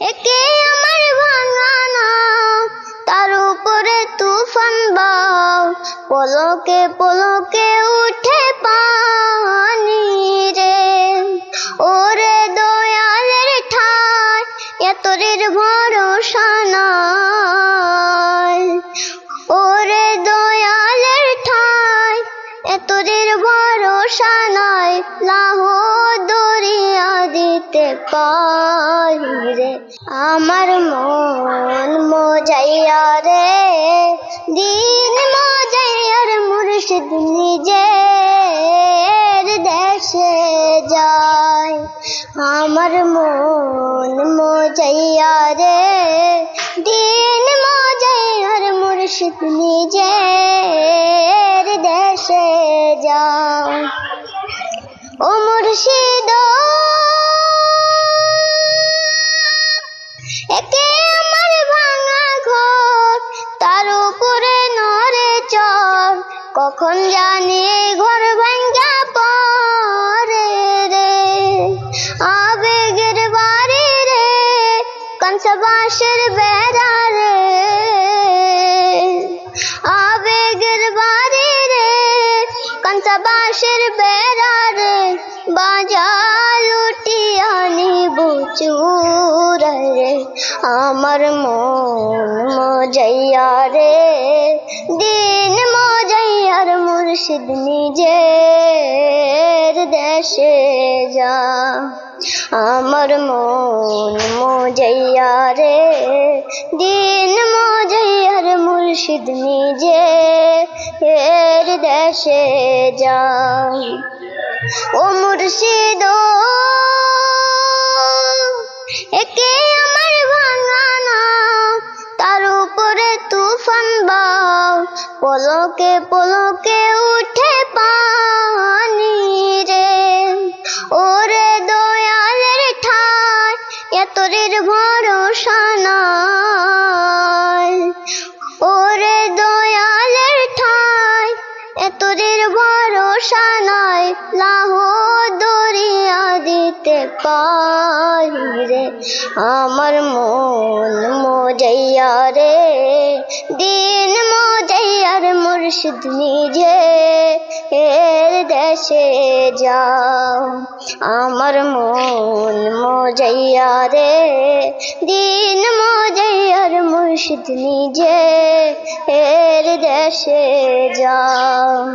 একে আমার ভাঙানা তার উপরে তুফান পলকে পলকে উঠে পানি রে। ওরে দয়ালের ঠাই এতরের ভরসা নাই ঠাই এতরের ভরসা নাই লাহ দরিয়া দিতে পারি রে। আমার মন মজাইয়া রে, দিন মজাইয়ার মুর্শিদ নিজের দেশে যায়। আমার মন মজাইয়া রে, দিন মজাইয়ার মুর্শিদ নিজের মুর্শিদ। একে আমার ভাঙা ঘর, তার উপরে নরে চর। কখন জানি ঘর ভাঙ্গা পরে রে। আবেগের বাড়ি রে কনসা বাঁশের বেড়া রে। বাঁশের বেড়া রে বাজা লুটিয়া নিবু রে। আমার মন মজাইয়া রে, দিন মজাইয়ার মুর্শিদ নিজের দেশে যা। আমার মন মজাইয়া রে, দিন মজাইয়ার মুর্শিদ নিজে এর দেশে যা ও মুর্শিদ, একে আমার ভাঙানা তার উপরে তুফান বাও। পলকে পলকে উঠে পানি রে। ওরে দয়ালের ঠাই, এতরের ভরসা নাই। ওরে দয়ালের ভরসা নাই লাহ দরিয়া দিতে পারি আমার মন মজাইয়া রে, দিন মজাইয়ার মুর্শিদ নিজে। এর দেশে যাও, আমার মন মজাইয়া রে। দিন মজাইয়ার মুর্শিদ নিজে, এর দেশে যাও।